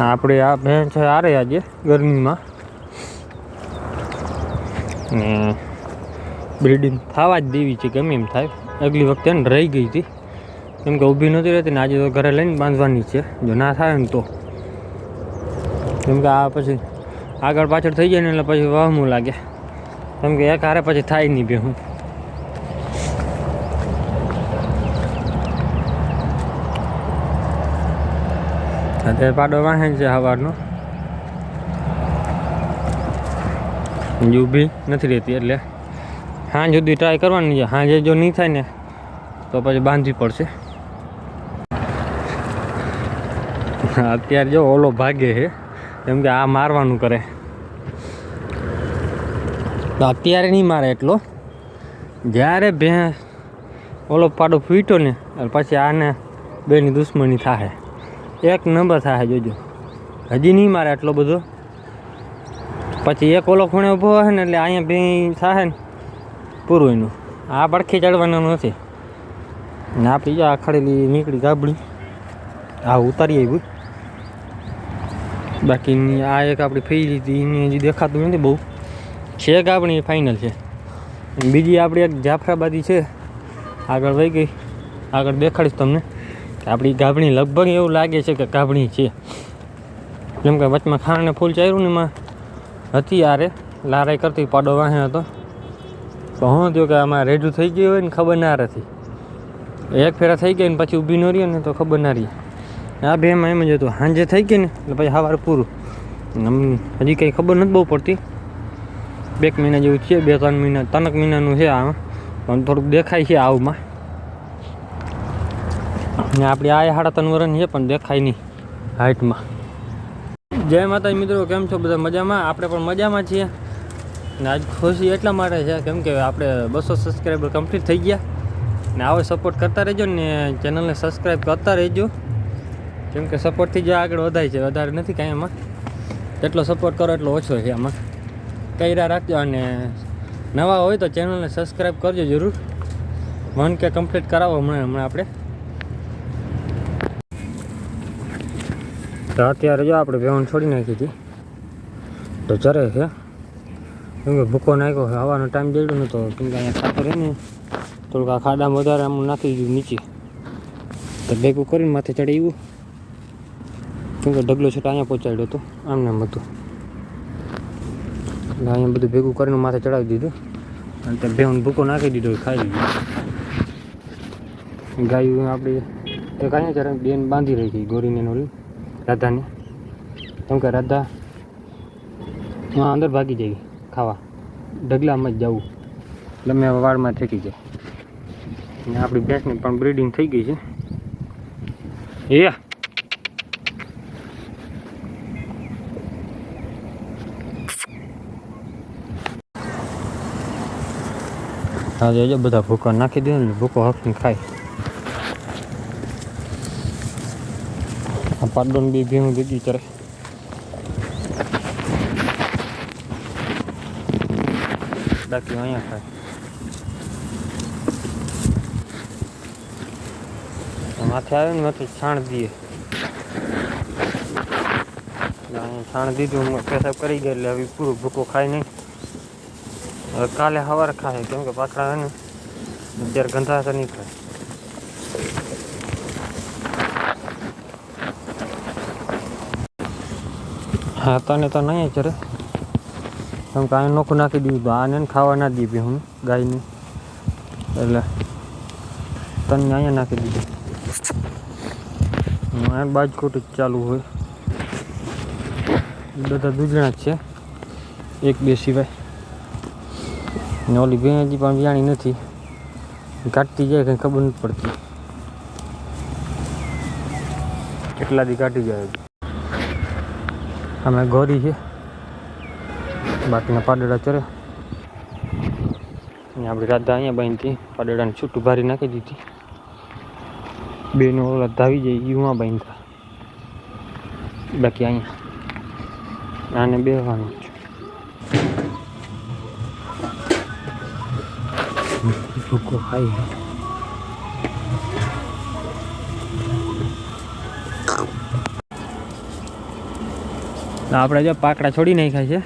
આપણે આ ભેણ છે આરે આજે ગરમીમાં. ને બ્રિડિંગ થવા જ દેવી છે, ગમે એમ થાય. આગલી વખતે ને રહી ગઈ હતી. કેમ કે ઊભી નહોતી રહેતી ને આજે તો ઘરે લઈને બાંધવાની છે. જો ના થાય ને તો. કેમ કે આ પછી આગળ પાછળ થઈ જાય ને એટલે પછી વહમું લાગે. કેમ કે એક હારે પછી થાય નહીં બે હું અત્યારે પાડો વાહન છે સવારનો હજી ઊભી નથી રહેતી એટલે સાંજ સુધી ટ્રાય કરવાની છે. સાંજે જો નહીં થાય ને, તો પછી બાંધવી પડશે. અત્યારે જો ઓલો ભાગે છે, કેમ કે આ મારવાનું કરે. તો અત્યારે નહીં મારે એટલો. જ્યારે ભેં ઓલો પાડો ફૂટ્યો ને પછી આને બેની દુશ્મની થાય એક નંબર થાય જોજો. હજી નહીં મારે આટલો બધો. પછી એક ઓલો ખૂણે ઊભો હશે ને એટલે અહીંયા બે થાય ને પૂરું એનું આ પડખી ચડવાનું નથી. ને આપણી જો આખડેલી નીકળી ગાબડી. આ ઉતારી આવી બાકી આ એક આપણી ફેરી હતી, એને હજી દેખાતું નથી બહુ. છે ગાબડી ફાઇનલ છે. બીજી આપણી એક જાફરાબાદી છે. આગળ વહી ગઈ. આગળ દેખાડીશ તમને. આપણી ગાભણી લગભગ એવું લાગે છે કે ગાભણી છે. જેમ કે વચમાં ખાણને ફૂલ ચાર્યું ને એમાં હતી આરે, લારાઈ કરતી પાડો વાહે હતો. તો હું કે આમાં રેડું થઈ ગયું હોય ને ખબર ના રહેતી. એક ફેરા થઈ ગઈ ને પછી ઊભી ન રહી ને તો ખબર ના રહી. આ બેમાં એમ જ હતું સાંજે થઈ ગઈ ને, એટલે પછી સવારે પૂરું. હજી કંઈ ખબર નથી બહુ પડતી. બે મહિના જેવું છે બે ત્રણ મહિના, ત્રણક મહિનાનું છે આમાં પણ થોડુંક દેખાય છે આવમાં ને આપણી આ સાડા ત્રણ વર્ષની છે, પણ દેખાય નહીં હાઇટમાં જય માતા મિત્રો, કેમ છો બધા મજામાં? આપણે પણ મજામાં છીએ. ને આજ ખુશી એટલા માટે છે, કેમ કે આપણે બસો સબસ્ક્રાઈબર કમ્પ્લીટ થઈ ગયા. ને આવો સપોર્ટ કરતા રહેજો ને ચેનલને સબસ્ક્રાઈબ કરતા રહેજો. કેમ કે સપોર્ટથી જ આગળ વધાય છે, વધારે નથી કાંઈ એમાં જેટલો સપોર્ટ કરો એટલો ઓછો છે આમાં. કર્યા રાખજો અને નવા હોય તો ચેનલને સબસ્ક્રાઈબ કરજો જરૂર. વન કે કમ્પ્લીટ કરાવો હમણાં હમણાં આપણે. તો અત્યારે જો આપણે બેવન છોડી નાખી હતી, તો ચરે છે. કેમ કે ભૂકો નાખ્યો છે, હવાનો ટાઈમ જેડ્યો નહોતો કેમ કે અહીંયા ખાતર રહે ને, થોડુંક આ ખાડામાં વધારે આમ નાખી દીધું નીચે. તો ભેગું કરીને માથે ચડાવ્યું કેમ કે ઢગલો છે અહીંયા પહોંચાડ્યો હતો આમને આમ હતું. એટલે અહીંયા બધું ભેગું કરીને માથે ચડાવી દીધું. અને તે બેવન ભૂકો નાખી દીધો ખાઈ લીધું. ગાયું આપણી, એક અહીંયા જરા બેન બાંધી રહી હતી ગોરીને ઓલી રાધાને. કેમ કે રાધા હા અંદર ભાગી જાય ખાવા. ઢગલામાં જ જવું. એટલે મેં વાળમાં ઠેકી જાય. અને આપણી ભેંસની પણ બ્રીડિંગ થઈ ગઈ છે. એ હા, જોજો, બધા ભૂકો નાખી દે ને ભૂકો હકને ખાય. પાડોન બી ભેહું દીધી કરે બાકી અહીંયા ખાય માથે આવે ને માથે છાણ દઈએ એટલે અહીંયા છાણ દીધું પેશાબ કરી ગયા એટલે હવે પૂરું ભૂકો ખાય નહીં હવે કાલે સવારે ખાય કેમ કે પાછળ આવે ને અત્યારે ગંધાતા નહીં ખાય હા, તને તો નહીં ચરે કેમ કે નોખું નાખી દીધું. હતું આને ખાવા ના દીધી હું, ગાયને. એટલે તને અહીંયા નાખી દીધું. અહીંયા બાજકોટ જ ચાલુ હોય. બધા દૂધણા જ છે, એક બે સિવાય. ને ઓલી ભેં હજી પણ વ્યાણી નથી. કાઢતી જાય કંઈ ખબર નથી પડતી. કેટલા દી કાઢી જાય. અમે ગોરી છે બાકીના પાડડા ચરે. આપણી રાધા અહીંયા બાંધતી પાડડાને છૂટું ભારી નાખી દીધી. બેનો ઓલા ધાવી જાય યુમાં બાંધતા બાકી અહીંયા આને બેવાનું છે ખાઈ આપણે જો પાકડા છોડી નાખ્યા છે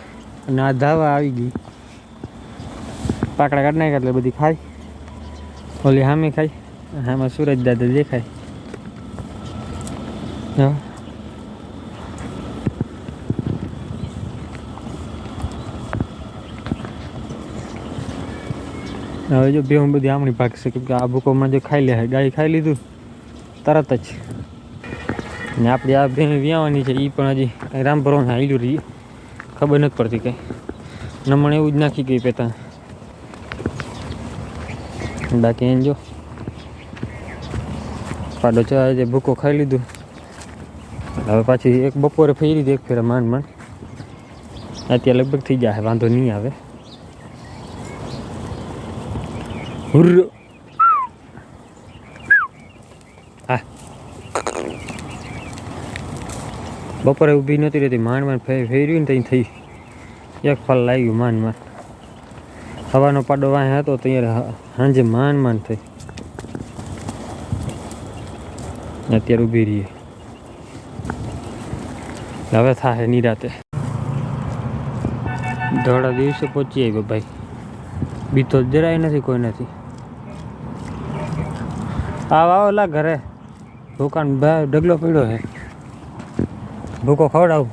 અને આ ધાવા આવી ગઈ. પાકડા કાઢી નાખ્યા એટલે બધી ખાય. ઓલી સામે ખાય આમાં સુરજ દાદા દેખાય. હવે જો બે બધી આમણી ભાગશે કેમ કે આ ભૂકોમાં જો ખાઈ લે, ગાય ખાઈ લીધું, તરત જ. ને આપણી આ બેન વ્યાવાની છે એ પણ હજી રામ ભરવાનું હાલ્યું રહી. ખબર નથી પડતી કંઈ. નમણ એવું જ નાખી ગઈ પેતા. બાકી એને જો પાડો છે આજે ભૂકો ખાઈ લીધું. હવે પાછી એક બપોરે ફેરી હતી એક ફેરા માંડ માંડ. અત્યારે લગભગ થઈ જાય, વાંધો નહીં આવે. હુર્ર! બપોરે ઊભી નહોતી રહેતી, માંડ માંડ ફેર્યું ને ત્યાં થઈ. એક ફળ લાગ્યું માંડ માંડ. હવાનો પાડો વાંહે હતો ત્યારે સાંજે માંડ માંડ થઈ. અત્યારે ઊભી રહીએ. હવે થાય નિરાતે. ધોળા દિવસે પહોંચી આવ્યો ભાઈ બીતો જરાય નથી, કોઈ નથી. આવ, આવો લા ઘરે. દુકાન ડગલો પડ્યો છે ભૂકો ખવડાવું.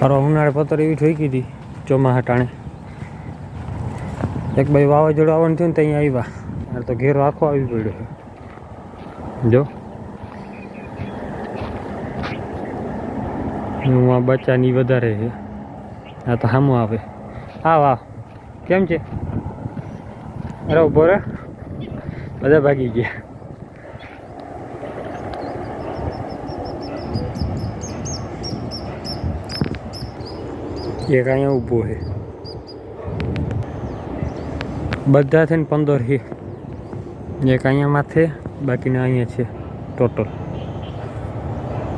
પરવા ઉનાળે પતર એવી ઠોકી હતી ચોમાસા ટાણે. એક ભાઈ વાવાઝોડું આવવાનું થયું ને ત્યાં આવ્યા. આ તો ઘેરો આખો આવી પડ્યો છે. જો. હું આ બચ્ચાની વધારે છે. આ તો સામું આવે. હા વાહ કેમ છે? અરે ઊભો રે બધા ભાગી ગયા. એક અહીંયા ઊભો છે બધા થઈને પંદર છે એક અહીંયા માથે બાકીના અહીંયા છે ટોટલ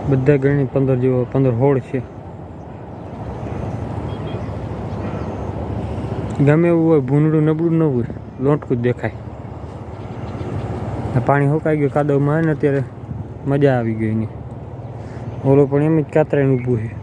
બધા ગણી પંદર જેવો પંદર હોળ છે ગમે એવું હોય ભૂંડું નબળું ન હોય લોટકું જ દેખાય પાણી હોકાઈ ગયું કાદવમાં ને અત્યારે મજા આવી ગઈ એની ઓલો પણ એમ જ કાતરાઈને ઊભું છે